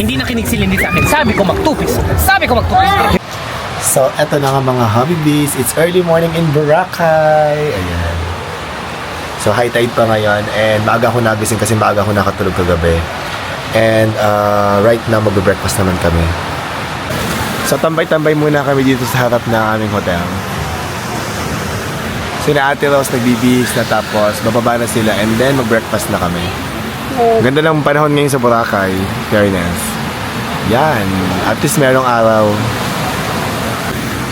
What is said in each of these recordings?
Hindi nakinig si Lindy sa akin. Sabi ko magtupis. Sabi ko magtupis. So, eto na nga mga hobby bees. It's early morning in Boracay. Ayan. So, high tide pa ngayon. And maaga ako nagising kasi maaga ako nakatulog kagabi. And uh, right now, mag-breakfast naman kami. So, tambay-tambay muna kami dito sa harap ng aming hotel. Sina Ate Rose nagbibihis na tapos bababa na sila and then mag-breakfast na kami. Ganda ng panahon ngayon sa Boracay. Fairness. Yan. At least merong araw.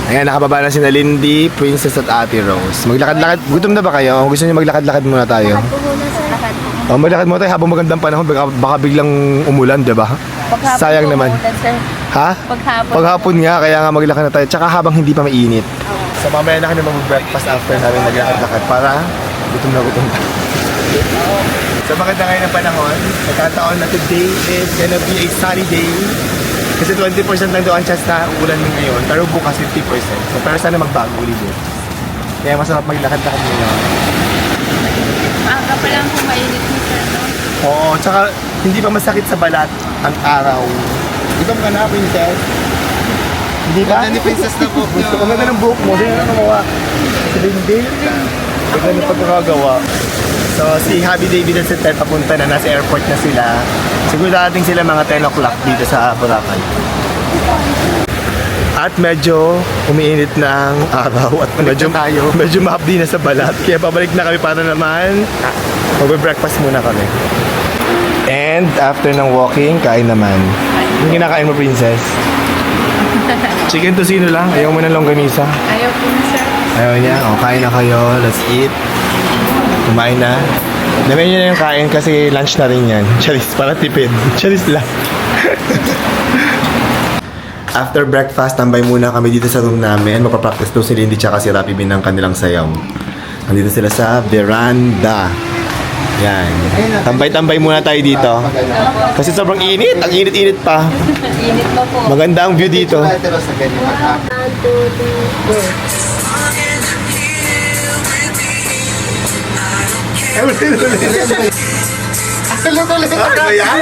Ayan, nakababa na si Lindy, Princess at Ate Rose. Maglakad-lakad. Gutom na ba kayo? Gusto niyo maglakad-lakad muna tayo? Oh, maglakad muna tayo habang magandang panahon. Baka, baka biglang umulan, di ba? Sayang naman. Ha? Paghapon. Paghapon nga, kaya nga maglakad na tayo. Tsaka habang hindi pa mainit. So mamaya na kami mag-breakfast after namin naglakad-lakad para gutom na gutom tayo. So maganda ngayon ang panahon. Nagkataon na today is gonna be a sunny day. Kasi 20% lang daw ang chance na uulan ngayon. Pero bukas 50%. So pero sana magbago ulit yun. Kaya masarap maglakad-lakad ngayon. Maaga pa lang po mainit mo, sir, no? Oo, tsaka hindi pa masakit sa balat ang araw. Gutom ka na, princess? Hindi ba? Ganda ni Princess na po. Gusto ko ganda ng buhok mo. Sino na gumawa? Si Lindy? Ganda ng pagkakagawa. So, si Happy David at si Ted papunta na. Nasa airport na sila. Siguro dating sila mga 10 o'clock dito sa Boracay. At medyo umiinit na ang araw at medyo tayo. medyo mahapdi na sa balat. Kaya pabalik na kami para naman magbe-breakfast muna kami. And after ng walking, kain naman. Yung kinakain mo, princess? Chicken tocino lang. Ayaw mo ng longganisa. Ayaw po na, sir. Ayaw niya. O, kain na kayo. Let's eat. Kumain na. Namin niyo na yung kain kasi lunch na rin yan. Charis, para tipid. Charis lang. After breakfast, tambay muna kami dito sa room namin. Magpa-practice daw si Lindy tsaka si Rapi Bin ng kanilang sayaw. Nandito sila sa veranda. Yan. Tambay-tambay muna tayo dito. Kasi sobrang init. Ang init-init pa. Init pa po. Maganda ang view dito. Ate Rose na ganyan go. Ano yan?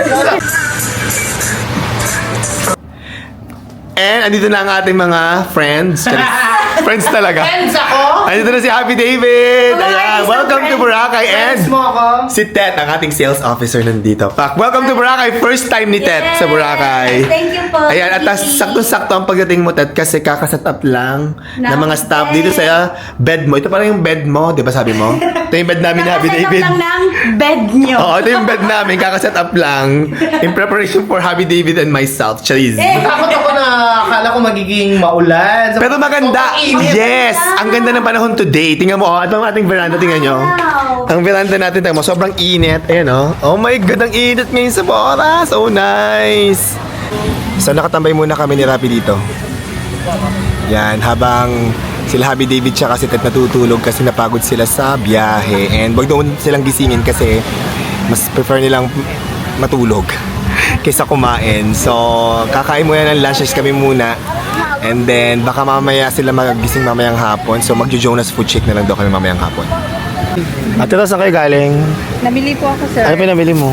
And andito na ang ating mga friends. friends talaga. Friends ako! Andito na si Happy David. Ayan. Welcome to Boracay. And Friends mo ako. si Tet, ang ating sales officer nandito. Pak, welcome to Boracay. First time ni Tet sa Boracay. Thank you po. Ayan, at sakto-sakto ang pagdating mo, Tet, kasi kakaset up lang ng Na- mga staff dito sa bed mo. Ito parang yung bed mo, di ba sabi mo? Ito yung bed namin ni Happy Kakaset up David. lang ng bed nyo. Oo, ito yung bed namin. Kakaset up lang. In preparation for Happy David and myself. Cheese. Takot ako na akala ko magiging maulan. Pero maganda. Sobrang init. Yes! Ang ganda ng panahon today. Tingnan mo, oh. Ito ang ating veranda. Tingnan nyo. Wow. Ang veranda natin, tingnan mo. Sobrang init. Ayan, oh. Oh my God, ang init ngayon sa Bora. So nice. So, nakatambay muna kami ni Rapi dito. Yan, habang sila Happy David siya kasi Ted natutulog kasi napagod sila sa biyahe. And wag doon silang gisingin kasi mas prefer nilang matulog kaysa kumain. So, kakain muna ng lunches kami muna. And then, baka mamaya sila magising mamayang hapon. So, magjo-Jonas Food Shake na lang daw kami mamayang hapon. Ate Ros, saan kayo galing? Namili po ako, sir. Ano pinamili mo?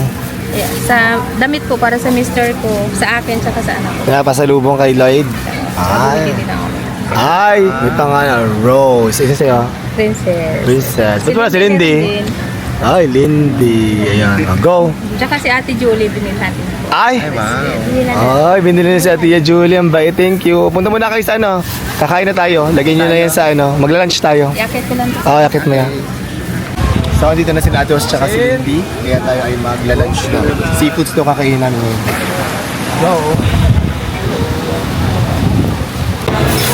Yeah, sa damit po para sa mister ko, sa akin, tsaka sa anak ko. Pinapasalubong kay Lloyd? Ako. Ay, may pangalan. Rose. Isa sa'yo. Princess. Princess. Ba't wala si Lindy? din. Ay, Lindy. Ayan. Oh, go. Tsaka si Ate Julie, binili natin po. Ay! Ay, binili na si Ate Julie. Ang bait. Thank you. Punta muna kayo sa ano. Kakain na tayo. Lagyan nyo na yan sa ano. Magla-lunch tayo. Yakit ko lang po. Oo, oh, yakit mo yan. So, dito na si Natos tsaka si Lindy. Kaya tayo ay magla-lunch na. Seafoods to kakainin namin ngayon. Go!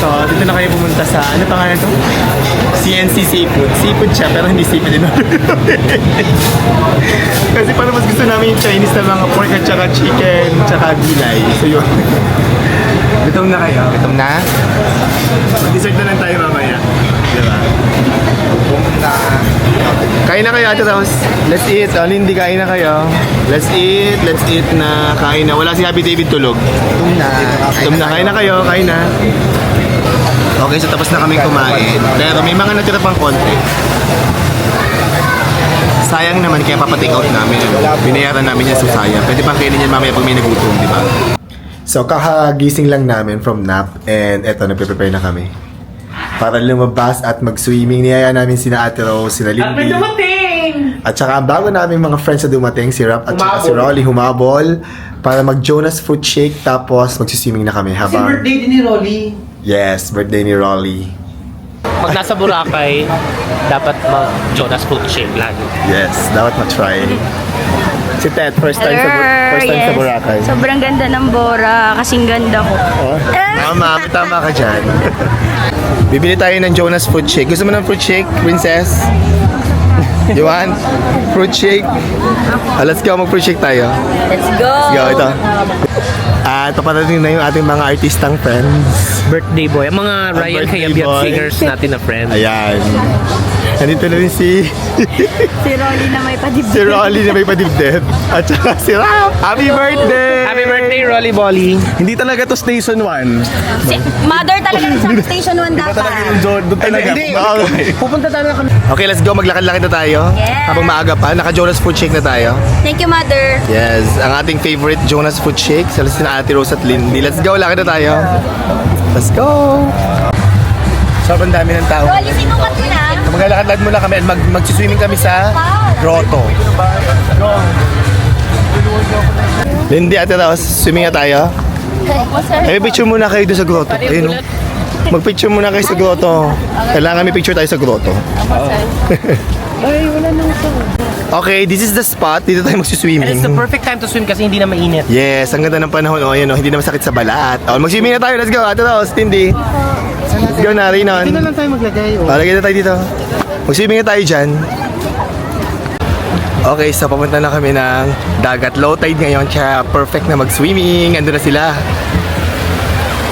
So, dito na kayo pumunta sa, ano pangalan to? CNC Seafood. Seafood siya, pero hindi seafood din. Kasi parang mas gusto namin yung Chinese na mga pork at saka chicken, tsaka gulay. So yun. Gutom na kayo? Gutom na? Mag-dessert na lang tayo mamaya. Diba? Pumunta. Kain na kayo, Ate Rose. Let's eat. Oh, Lindy, kain na kayo. Let's eat. Let's eat na. Kain na. Wala si Happy David tulog. Tum na. Gutom na. Kain na kayo. Kain na. Okay, so tapos na kami kumain. Pero may mga natira pang konti. Sayang naman kaya papatake out namin. Binayaran namin yan sa sayang. Pwede pang kainin yan mamaya pag may nagutom, di ba? So, kakagising lang namin from nap and eto, nagpe-prepare na kami. Para lumabas at mag-swimming. Niyaya namin sina Ate Rose, sina At may Lindy. dumating! At saka ang bago namin mga friends na dumating, si Rap at saka si Rolly humabol para mag-Jonas Fruit Shake tapos mag-swimming na kami Kasi habang... birthday din ni Rolly. Yes, birthday ni Rolly. Pag nasa Boracay, dapat mag-Jonas Fruit Shake lagi. Yes, dapat ma-try. Si Ted, first time sa, first time sa Boracay. Sobrang ganda ng Bora, kasing ganda ko. Oh, tama, tama ka dyan. Bibili tayo ng Jonas Fruit Shake. Gusto mo ng fruit shake, princess? You want? Fruit shake? Ah, let's go, mag-fruit shake tayo. Let's go! Let's go, ito. At paparating na yung ating mga artistang friends. Birthday boy. Ang mga Ryan birthday Kayabyat boy. figures natin na friend. Ayan. Nandito na rin si, Si Rolly na may padibdib. si Rolly na may padibdib. At saka si Rap. Happy birthday! Happy birthday, Rolly Bolly. Hindi talaga to station 1. Si, mother talaga sa station 1 dapat. Doon talaga. Okay. Pupunta tayo na kami. Okay, let's go. Maglakad-lakad na tayo. Yes. Habang maaga pa. Naka-Jonas Food Shake na tayo. Thank you, mother. Yes. Ang ating favorite Jonas Food Shake. Sila sina Ate Rose at Lindy. Let's go. Lakad na tayo. Let's go. Sobrang dami ng tao. Rolly, sinukat mo na. Maglalakad-lakad muna kami at mag mag-swimming kami sa grotto. Lindy, Ate Rose, swimming na tayo. Eh, picture muna kayo doon sa grotto. Ayun, oh. Mag-picture muna kayo sa grotto. Kailangan may picture tayo sa grotto. Okay, this is the spot. Dito tayo And it's the perfect time to swim kasi hindi na mainit. Yes, ang ganda ng panahon. Oh, ayan, oh, hindi na masakit sa balat. Oh, magswimming na tayo. Let's go. Ate Rose, Tindy. Let's go na, Rinon. Hindi na lang tayo maglagay. Oh. Palagay na tayo dito. Magswimming na tayo dyan. Okay, so papunta na kami ng dagat. Low tide ngayon, kaya perfect na mag-swimming. Ando na sila.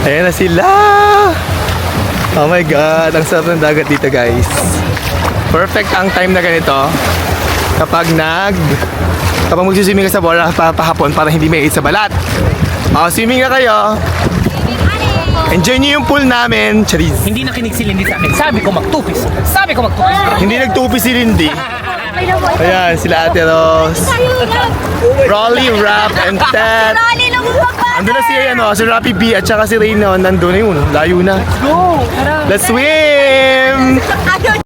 Ayan na sila! Oh my God, ang sarap ng dagat dito guys. Perfect ang time na ganito kapag nag kapag magsiswimming ka sa bola pa pahapon para hindi may sa balat. Oh, swimming na kayo. Enjoy niyo yung pool namin. Charis. Hindi nakinig si Lindy sa akin. Sabi ko magtupis. Sabi ko magtupis. Hindi nagtupi si Lindy. Ayan, sila Ate Rose. Rolly, Rap, and Ted. Andun na si, ano, si Rappy B at saka si Rayno. Nandun na yun. Layo na. Let's swim!